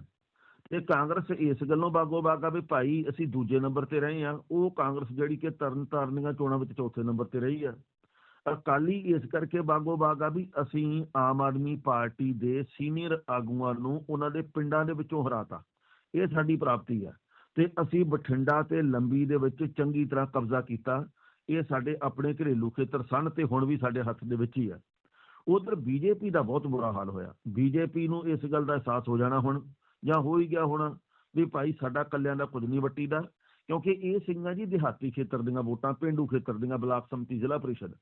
Speaker 2: ਤੇ ਕਾਂਗਰਸ ਇਸ ਗੱਲੋਂ ਬਾਗੋ ਬਾਗ ਆ ਵੀ ਭਾਈ ਅਸੀਂ ਦੂਜੇ ਨੰਬਰ ਤੇ ਰਹੇ ਆ ਉਹ ਕਾਂਗਰਸ ਜਿਹੜੀ ਕਿ ਤਰਨ ਤਾਰਨੀਆਂ ਚੋਣਾਂ ਵਿੱਚ ਚੌਥੇ ਨੰਬਰ ਤੇ ਰਹੀ ਆ। ਅਕਾਲੀ ਇਸ ਕਰਕੇ ਬਾਗੋ ਬਾਗ ਆ ਵੀ ਅਸੀਂ ਆਮ ਆਦਮੀ ਪਾਰਟੀ ਦੇ ਸੀਨੀਅਰ ਆਗੂਆਂ ਨੂੰ ਉਹਨਾਂ ਦੇ ਪਿੰਡਾਂ ਦੇ ਵਿੱਚੋਂ ਹਰਾਤਾ। ਇਹ ਸਾਡੀ ਪ੍ਰਾਪਤੀ ਆ ਤੇ ਅਸੀਂ ਬਠਿੰਡਾ ਤੇ ਲੰਬੀ ਦੇ ਵਿੱਚ ਚੰਗੀ ਤਰ੍ਹਾਂ ਕਬਜ਼ਾ ਕੀਤਾ। ਇਹ ਸਾਡੇ ਆਪਣੇ ਘਰੇਲੂ ਖੇਤਰ ਸਨ ਤੇ ਹੁਣ ਵੀ ਸਾਡੇ ਹੱਥ ਦੇ ਵਿੱਚ ਹੀ ਆ। ਉਧਰ ਬੀਜੇਪੀ ਦਾ ਬਹੁਤ ਬੁਰਾ ਹਾਲ ਹੋਇਆ। ਬੀਜੇਪੀ ਨੂੰ ਇਸ ਗੱਲ ਦਾ ਅਹਿਸਾਸ ਹੋ ਜਾਣਾ ਹੁਣ, ਜਾਂ ਹੋ ਹੀ ਗਿਆ ਹੁਣ, ਵੀ ਭਾਈ ਸਾਡਾ ਕੱਲਿਆਂ ਦਾ ਕੁਝ ਨਹੀਂ ਵੱਟੀ ਦਾ ਕਿਉਂਕਿ ਇਹ ਸਿੰਘਾਂ ਜੀ ਦਿਹਾਤੀ ਖੇਤਰ ਦੀਆਂ ਵੋਟਾਂ, ਪਿੰਡੂ ਖੇਤਰ ਦੀਆਂ, ਬਲਾਕ ਸੰਮਤੀ, ਜ਼ਿਲ੍ਹਾ ਪਰਿਸ਼ਦ।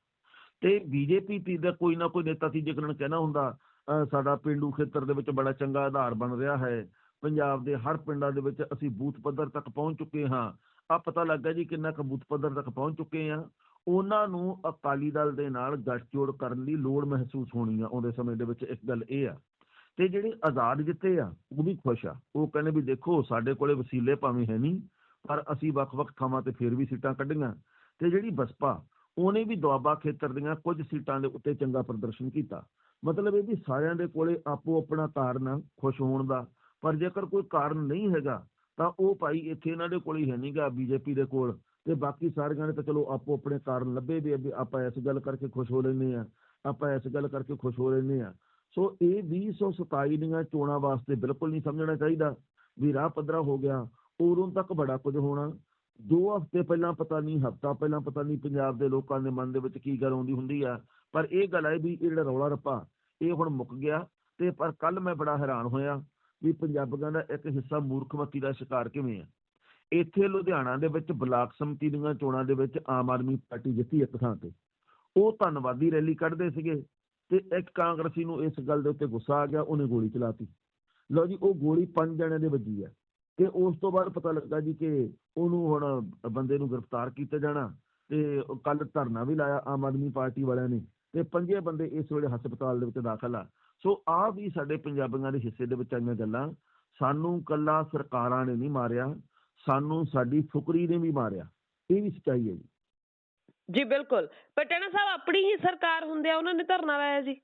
Speaker 2: ਤੇ ਬੀਜੇਪੀ ਤੀ ਦਾ ਕੋਈ ਨਾ ਕੋਈ ਨੇਤਾ ਸੀ ਜੇਕਰ ਕਹਿਣਾ ਹੁੰਦਾ ਸਾਡਾ ਪਿੰਡੂ ਖੇਤਰ ਦੇ ਵਿੱਚ ਬੜਾ ਚੰਗਾ ਆਧਾਰ ਬਣ ਰਿਹਾ ਹੈ। ਪੰਜਾਬ ਦੇ ਹਰ ਪਿੰਡਾਂ ਦੇ ਵਿੱਚ ਅਸੀਂ ਬੂਥ ਪੱਧਰ ਤੱਕ ਪਹੁੰਚ ਚੁੱਕੇ ਹਾਂ। ਆ ਪਤਾ ਲੱਗਾ ਜੀ ਕਿੰਨਾ ਕੁ ਬੂਥ ਪੱਧਰ ਤੱਕ ਪਹੁੰਚ ਚੁੱਕੇ ਆ ਉਹਨਾਂ ਨੂੰ ਅਕਾਲੀ ਦਲ ਦੇ ਨਾਲ ਗੱਠਜੋੜ ਕਰਨ ਦੀ ਲੋੜ ਮਹਿਸੂਸ ਹੋਣੀ ਆ, ਆਉਂਦੇ ਸਮੇਂ ਦੇ ਵਿੱਚ ਇੱਕ ਗੱਲ ਇਹ ਆ। ਤੇ ਜਿਹੜੇ ਆਜ਼ਾਦ ਜਿੱਤੇ ਆ, ਉਹ ਵੀ ਖੁਸ਼ ਆ। ਉਹ ਕਹਿੰਦੇ ਵੀ ਦੇਖੋ, ਸਾਡੇ ਕੋਲੇ ਵਸੀਲੇ ਭਾਵੇਂ ਹੈ ਨਹੀਂ, ਪਰ ਅਸੀਂ ਵੱਖ-ਵੱਖ ਥਾਵਾਂ ਤੇ ਫਿਰ ਵੀ ਸੀਟਾਂ ਕੱਢੀਆਂ। ਤੇ ਜਿਹੜੀ ਬਸਪਾ, ਉਹਨੇ ਵੀ ਦੁਆਬਾ ਖੇਤਰ ਦੀਆਂ ਕੁਝ ਸੀਟਾਂ ਦੇ ਉੱਤੇ ਚੰਗਾ ਪ੍ਰਦਰਸ਼ਨ ਕੀਤਾ। ਮਤਲਬ ਇਹ ਵੀ ਸਾਰਿਆਂ ਦੇ ਕੋਲੇ ਆਪੋ ਆਪਣਾ ਕਾਰਨ ਆ, ਖੁਸ਼ ਹੋਣ ਦਾ। ਪਰ ਜੇਕਰ ਕੋਈ ਕਾਰਨ ਨਹੀਂ ਹੈਗਾ, ਤਾਂ ਉਹ ਭਾਈ ਇੱਥੇ ਇਹਨਾਂ ਦੇ ਕੋਲ ਹੀ ਹੈ ਨਹੀਂਗਾ ਬੀਜੇਪੀ ਦੇ ਕੋਲ। ਤੇ ਬਾਕੀ ਸਾਰਿਆਂ ਨੇ ਤਾਂ ਚਲੋ ਆਪੋ ਆਪਣੇ ਕਾਰਨ ਲੱਭੇ ਵੀ ਆ ਵੀ ਆਪਾਂ ਇਸ ਗੱਲ ਕਰਕੇ ਖੁਸ਼ ਹੋ ਲੈਂਦੇ ਆ ਆਪਾਂ ਇਸ ਗੱਲ ਕਰਕੇ ਖੁਸ਼ ਹੋ ਲੈਂਦੇ ਆ ਸੋ ਇਹ 2027 ਦੀਆਂ ਚੋਣਾਂ ਵਾਸਤੇ ਬਿਲਕੁਲ ਨਹੀਂ ਸਮਝਣਾ ਚਾਹੀਦਾ ਵੀ ਰਾਹ ਪੱਧਰਾ ਹੋ ਗਿਆ, ਉਦੋਂ ਤੱਕ ਬੜਾ ਕੁਝ ਹੋਣਾ। ਦੋ ਹਫ਼ਤੇ ਪਹਿਲਾਂ ਪਤਾ ਨਹੀਂ, ਹਫ਼ਤਾ ਪਹਿਲਾਂ ਪਤਾ ਨਹੀਂ ਪੰਜਾਬ ਦੇ ਲੋਕਾਂ ਦੇ ਮਨ ਦੇ ਵਿੱਚ ਕੀ ਗੱਲ ਆਉਂਦੀ ਹੁੰਦੀ ਆ, ਪਰ ਇਹ ਗੱਲ ਹੈ ਵੀ ਇਹ ਜਿਹੜਾ ਰੌਲਾ ਰੱਪਾ, ਇਹ ਹੁਣ ਮੁੱਕ ਗਿਆ ਤੇ ਪਰ ਕੱਲ ਮੈਂ ਬੜਾ ਹੈਰਾਨ ਹੋਇਆ ਵੀ ਪੰਜਾਬੀਆਂ ਦਾ ਇੱਕ ਹਿੱਸਾ ਮੂਰਖਮਤੀ ਦਾ ਸ਼ਿਕਾਰ ਕਿਵੇਂ ਆ। ਇੱਥੇ ਲੁਧਿਆਣਾ ਦੇ ਵਿੱਚ ਬਲਾਕ ਸਮਿਤੀ ਦੀਆਂ ਚੋਣਾਂ ਦੇ ਵਿੱਚ ਆਮ ਆਦਮੀ ਪਾਰਟੀ ਜਿੱਤੀ ਇੱਕ ਥਾਂ ਤੇ। ਉਹ ਧੰਨਵਾਦੀ ਰੈਲੀ ਕੱਢਦੇ ਸੀਗੇ ਤੇ ਇੱਕ ਕਾਂਗਰਸੀ ਨੂੰ ਇਸ ਗੱਲ ਦੇ ਉੱਤੇ ਗੁੱਸਾ ਆ ਗਿਆ, ਉਹਨੇ ਗੋਲੀ ਚਲਾਤੀ। ਲਓ ਜੀ, ਉਹ ਗੋਲੀ ਪੰਜ ਜਣਿਆਂ ਦੇ ਵੱਜੀ ਆ ਤੇ ਉਸ ਤੋਂ ਬਾਅਦ ਪਤਾ ਲੱਗਾ ਜੀ ਕਿ ਉਹਨੂੰ ਹੁਣ ਬੰਦੇ ਨੂੰ ਗ੍ਰਿਫਤਾਰ ਕੀਤਾ ਜਾਣਾ ਤੇ ਕੱਲ ਧਰਨਾ ਵੀ ਲਾਇਆ ਆਮ ਆਦਮੀ ਪਾਰਟੀ ਵਾਲਿਆਂ ਨੇ ਤੇ ਪੰਜੇ ਬੰਦੇ ਇਸ ਵੇਲੇ ਹਸਪਤਾਲ ਦੇ ਵਿੱਚ ਦਾਖਲ ਆ। ਸੋ ਆ ਵੀ ਸਾਡੇ ਪੰਜਾਬੀਆਂ ਦੇ ਹਿੱਸੇ ਦੇ ਵਿੱਚ ਆਈਆਂ ਗੱਲਾਂ। ਸਾਨੂੰ ਕੱਲਾ ਸਰਕਾਰਾਂ ਨੇ ਨਹੀਂ ਮਾਰਿਆ। ਸਾਨੂੰ ਸਾਡੀ ਫੁਕਰੀ ਨੇ ਵੀ ਮਾਰਿਆ। ਇਹ ਵੀ ਸੱਚਾਈ ਹੈ ਜੀ।
Speaker 1: ਜੀ ਬਿਲਕੁਲ। ਪਰ ਟਣਾ ਸਾਹਿਬ ਆਪਣੀ ਹੀ ਸਰਕਾਰ ਹੁੰਦੇ ਆ ਉਹਨਾਂ ਨੇ ਧਰਨਾ ਲਾਇਆ ਜੀ।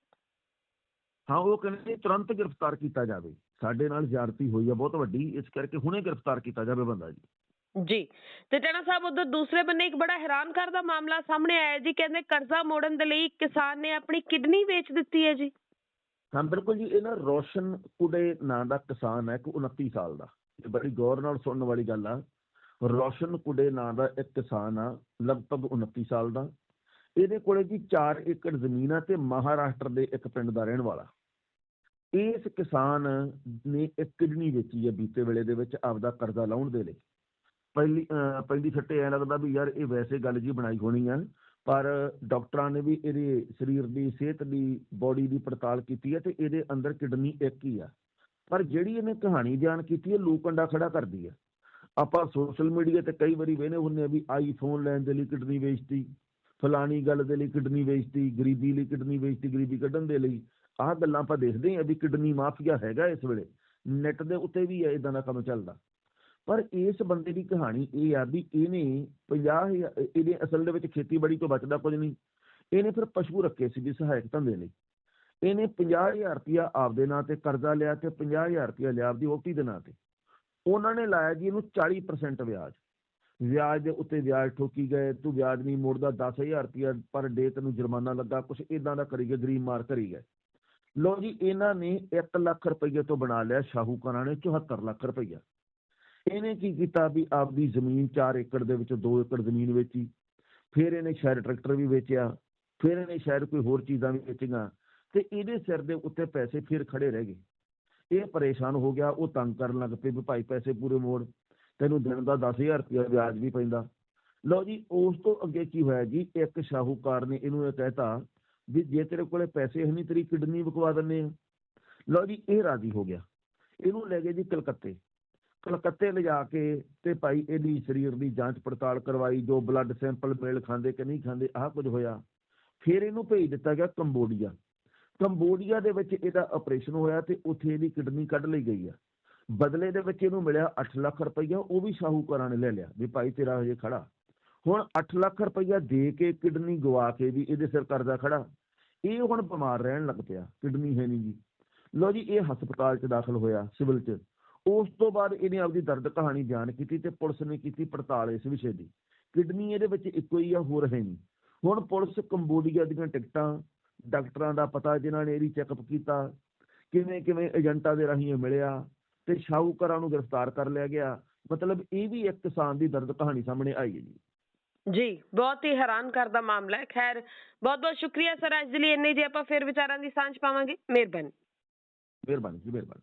Speaker 2: ਹਾਂ ਉਹ ਕਹਿੰਦੇ ਤੁਰੰਤ ਗ੍ਰਿਫਤਾਰ ਕੀਤਾ ਜਾਵੇ। ਸਾਡੇ ਨਾਲ ਜ਼ਿਆਰਤੀ ਹੋਈ ਆ ਬਹੁਤ ਵੱਡੀ। ਇਸ ਕਰਕੇ ਹੁਣੇ ਗ੍ਰਿਫਤਾਰ ਕੀਤਾ ਜਾਵੇ ਬੰਦਾ ਜੀ।
Speaker 1: ਜੀ। ਤੇ ਟਣਾ ਸਾਹਿਬ ਉਧਰ ਦੂਸਰੇ ਬੰਨੇ ਇੱਕ ਬੜਾ ਹੈਰਾਨ ਕਰ ਦਾ ਮਾਮਲਾ ਸਾਹਮਣੇ ਆਇਆ ਜੀ ਕਹਿੰਦੇ ਕਰਜ਼ਾ ਮੋੜਨ ਦੇ ਲਈ ਕਿਸਾਨ ਨੇ ਆਪਣੀ ਕਿਡਨੀ ਵੇਚ ਦਿੱਤੀ ਹੈ ਜੀ।
Speaker 2: ਹਾਂ ਬਿਲਕੁਲ ਜੀ। ਇਹ ਨਾ ਰੋਸ਼ਨ ਕੁੜੇ ਨਾਂ ਦਾ ਕਿਸਾਨ ਹੈ ਇੱਕ 29 ਸਾਲ ਦਾ। ਬੜੀ ਗੌਰ ਨਾਲ ਸੁਣਨ ਵਾਲੀ ਗੱਲ ਆ। ਰੋਸ਼ਨ ਕੁੜੇ ਨਾਂ ਦਾ ਇੱਕ ਕਿਸਾਨ ਆ, ਲਗਭਗ 29 ਸਾਲ ਦਾ। ਇਹਦੇ ਕੋਲੇ ਜੀ 4 ਏਕੜ ਜ਼ਮੀਨ ਆ ਤੇ ਮਹਾਰਾਸ਼ਟਰ ਦੇ ਇੱਕ ਪਿੰਡ ਦਾ ਰਹਿਣ ਵਾਲਾ। ਇਸ ਕਿਸਾਨ ਨੇ ਇੱਕ ਕਿਡਨੀ ਵੇਚੀ ਹੈ ਬੀਤੇ ਵੇਲੇ ਦੇ ਵਿੱਚ, ਆਪਦਾ ਕਰਜ਼ਾ ਲਾਉਣ ਦੇ ਲਈ। ਪਹਿਲੀ ਪਹਿਲੀ ਛੱਟੇ ਐ ਲੱਗਦਾ ਵੀ ਯਾਰ ਇਹ ਵੈਸੇ ਗੱਲ ਜੀ ਬਣਾਈ ਹੋਣੀ ਆ, ਪਰ ਡਾਕਟਰਾਂ ਨੇ ਵੀ ਇਹਦੇ ਸਰੀਰ ਦੀ, ਸਿਹਤ ਦੀ, ਬੋਡੀ ਦੀ ਪੜਤਾਲ ਕੀਤੀ ਹੈ ਤੇ ਇਹਦੇ ਅੰਦਰ ਕਿਡਨੀ ਇੱਕ ਹੀ ਆ। ਪਰ ਜਿਹੜੀ ਇਹਨੇ ਕਹਾਣੀ ਬਿਆਨ ਕੀਤੀ ਹੈ ਲੋਕੰਡਾ ਖੜਾ ਕਰਦੀ ਹੈ। ਆਪਾਂ ਸੋਸ਼ਲ ਮੀਡੀਆ ਤੇ ਕਈ ਵਾਰੀ ਵੇਖਦੇ ਹੁੰਦੇ ਆ ਵੀ ਆਈਫੋਨ ਲੈਣ ਦੇ ਲਈ ਕਿਡਨੀ ਵੇਚਤੀ, ਫਲਾਣੀ ਗੱਲ ਦੇ ਲਈ ਕਿਡਨੀ ਵੇਚਤੀ, ਗਰੀਬੀ ਲਈ ਕਿਡਨੀ ਵੇਚਤੀ, ਗਰੀਬੀ ਕੱਢਣ ਦੇ ਲਈ। ਆਹ ਗੱਲਾਂ ਆਪਾਂ ਦੇਖਦੇ ਹਾਂ ਵੀ ਕਿਡਨੀ ਮਾਫੀਆ ਹੈਗਾ ਇਸ ਵੇਲੇ। ਨੈਟ ਦੇ ਉੱਤੇ ਵੀ ਹੈ ਇਦਾਂ ਦਾ ਕੰਮ ਚੱਲਦਾ। ਪਰ ਇਸ ਬੰਦੇ ਦੀ ਕਹਾਣੀ ਇਹ ਆ ਵੀ ਇਹਨੇ 50 ਇਹਦੇ ਅਸਲ ਦੇ ਵਿੱਚ ਖੇਤੀਬਾੜੀ ਤੋਂ ਬਚਦਾ ਕੁਝ ਨਹੀਂ। ਇਹਨੇ ਫਿਰ ਪਸ਼ੂ ਰੱਖੇ ਸੀ ਵੀ ਸਹਾਇਕ ਧੰਦੇ ਲਈ। ਇਹਨੇ 50000 ਰੁਪਇਆ ਆਪਦੇ ਨਾਂ ਤੇ ਕਰਜ਼ਾ ਲਿਆ ਤੇ 50000 ਰੁਪਇਆ ਲਿਆ ਆਪਦੀ ਵਹੁਟੀ ਦੇ ਨਾਂ ਤੇ। ਉਹਨਾਂ ਨੇ ਲਾਇਆ ਜੀ ਇਹਨੂੰ 40% ਵਿਆਜ। ਵਿਆਜ ਦੇ ਉੱਤੇ ਵਿਆਜ ਠੋਕੀ ਗਏ, ਤੂੰ ਵਿਆਜ ਨਹੀਂ ਮੋੜਦਾ 10000 ਰੁਪਇਆ ਪਰ ਡੇ ਤੈਨੂੰ ਜੁਰਮਾਨਾ ਲੱਗਾ, ਕੁਛ ਇਦਾਂ ਦਾ ਕਰੀ ਗਏ, ਗਰੀਬ ਮਾਰ ਕਰੀ ਗਏ। ਲੋ ਜੀ, ਇਹਨਾਂ ਨੇ 1 ਲੱਖ ਰੁਪਏ ਤੋਂ ਬਣਾ ਲਿਆ ਸ਼ਾਹੂਕਾਰਾਂ ਨੇ 74 ਲੱਖ ਰੁਪਈਆ ਇਹਨੇ ਕੀ ਕੀਤਾ ਵੀ ਆਪਦੀ ਜ਼ਮੀਨ 4 ਏਕੜ ਦੇ ਵਿੱਚ 2 ਏਕੜ ਜ਼ਮੀਨ ਵੇਚੀ। ਫਿਰ ਇਹਨੇ ਸ਼ਾਇਦ ਟਰੈਕਟਰ ਵੀ ਵੇਚਿਆ, ਫਿਰ ਇਹਨੇ ਸ਼ਾਇਦ ਕੋਈ ਹੋਰ ਚੀਜ਼ਾਂ ਵੀ ਵੇਚੀਆਂ। ਤੇ ਇਹਦੇ ਸਿਰ ਦੇ ਉੱਤੇ ਪੈਸੇ ਫਿਰ ਖੜੇ ਰਹਿ ਗਏ। ਇਹ ਪਰੇਸ਼ਾਨ ਹੋ ਗਿਆ, ਉਹ ਤੰਗ ਕਰਨ ਲੱਗ ਪਏ ਵੀ ਭਾਈ ਪੈਸੇ ਪੂਰੇ ਮੋੜ, ਤੈਨੂੰ ਦਿਨ ਦਾ 10000 ਰੁਪਇਆ ਵਿਆਜ ਵੀ ਪੈਂਦਾ। ਲਓ ਜੀ, ਉਸ ਤੋਂ ਅੱਗੇ ਕੀ ਹੋਇਆ ਜੀ, ਇੱਕ ਸ਼ਾਹੂਕਾਰ ਨੇ ਇਹਨੂੰ ਇਹ ਕਹਿਤਾ ਵੀ ਜੇ ਤੇਰੇ ਕੋਲੇ ਪੈਸੇ ਹੈ ਨਹੀਂ ਤੇਰੀ ਕਿਡਨੀ ਵਿਕਵਾ ਦਿੰਨੇ ਆ। ਲਓ ਜੀ, ਇਹ ਰਾਜ਼ੀ ਹੋ ਗਿਆ। ਇਹਨੂੰ ਲੈ ਗਏ ਜੀ ਕਲਕੱਤੇ। ਕਲਕੱਤੇ ਲਿਜਾ ਕੇ ਤੇ ਭਾਈ ਇਹਦੀ ਸਰੀਰ ਦੀ ਜਾਂਚ ਪੜਤਾਲ ਕਰਵਾਈ, ਜੋ ਬਲੱਡ ਸੈਂਪਲ ਮੇਲ ਖਾਂਦੇ ਕਿ ਨਹੀਂ ਖਾਂਦੇ, ਆਹ ਕੁਝ ਹੋਇਆ। ਫਿਰ ਇਹਨੂੰ ਭੇਜ ਦਿੱਤਾ ਗਿਆ ਕੰਬੋਡੀਆ। ਕੰਬੋਡੀਆ ਦੇ ਵਿੱਚ ਇਹਦਾ ਆਪਰੇਸ਼ਨ ਹੋਇਆ ਤੇ ਉੱਥੇ ਇਹਦੀ ਕਿਡਨੀ ਕੱਢ ਲਈ ਗਈ ਆ। ਬਦਲੇ ਦੇ ਵਿੱਚ ਇਹਨੂੰ ਮਿਲਿਆ 8 ਲੱਖ ਰੁਪਈਆ, ਉਹ ਵੀ ਸ਼ਾਹੂਕਾਰਾਂ ਨੇ ਲੈ ਲਿਆ ਵੀ ਭਾਈ ਤੇਰਾ ਹਜੇ ਖੜਾ। ਹੁਣ 8 ਲੱਖ ਰੁਪਈਆ ਦੇ ਕੇ ਕਿਡਨੀ ਗਵਾ ਕੇ ਵੀ ਇਹਦੇ ਸਿਰ ਕਰਦਾ ਖੜਾ। ਇਹ ਹੁਣ ਬਿਮਾਰ ਰਹਿਣ ਲੱਗ ਪਿਆ, ਕਿਡਨੀ ਹੈ ਨਹੀਂ ਜੀ। ਲੋ ਜੀ, ਇਹ ਹਸਪਤਾਲ 'ਚ ਦਾਖਲ ਹੋਇਆ, ਸਿਵਲ 'ਚ। ਉਸ ਤੋਂ ਬਾਅਦ ਇਹਨੇ ਆਪਦੀ ਦਰਦ ਕਹਾਣੀ ਬਿਆਨ ਕੀਤੀ ਤੇ ਪੁਲਿਸ ਨੇ ਕੀਤੀ ਪੜਤਾਲ ਇਸ ਵਿਸ਼ੇ ਦੀ। ਕਿਡਨੀ ਇਹਦੇ ਵਿੱਚ ਇੱਕੋ ਹੀ ਆ, ਹੋਰ ਹੈ ਨਹੀਂ ਹੁਣ ਪੁਲਿਸ ਕੰਬੋਡੀਆ ਦੀਆਂ ਟਿਕਟਾਂ ਡਾਕਟਰਾਂ ਦਾ ਪਤਾ ਜਿਨ੍ਹਾਂ ਨੇ ਇਹਦੀ ਚੈੱਕਅਪ ਕੀਤਾ ਕਿਵੇਂ ਕਿਵੇਂ ਏਜੰਟਾਂ ਦੇ ਰਾਹੀਂ ਮਿਲਿਆ ਤੇ ਸ਼ਾਹੂਕਾਰਾਂ ਨੂੰ ਗ੍ਰਿਫਤਾਰ ਕਰ ਲਿਆ ਗਿਆ। ਮਤਲਬ ਇਹ ਵੀ ਇੱਕ ਕਿਸਾਨ ਦੀ ਦਰਦ ਕਹਾਣੀ ਸਾਹਮਣੇ ਆਈ ਹੈ ਜੀ।
Speaker 1: ਜੀ ਬਹੁਤ ਹੀ ਹੈਰਾਨ ਕਰਦਾ ਮਾਮਲਾ ਹੈ। ਖੈਰ ਬਹੁਤ ਬਹੁਤ ਸ਼ੁਕਰੀਆ ਸਰ ਅੱਜ ਦੇ ਲਈ ਇੰਨੇ ਜੀ ਆਪਾਂ ਫਿਰ ਵਿਚਾਰਾਂ ਦੀ ਸਾਂਝ ਪਾਵਾਂਗੇ। ਮਿਹਰਬਾਨੀ।
Speaker 2: ਮਿਹਰਬਾਨੀ ਜੀ ਮਿਹਰਬਾਨੀ।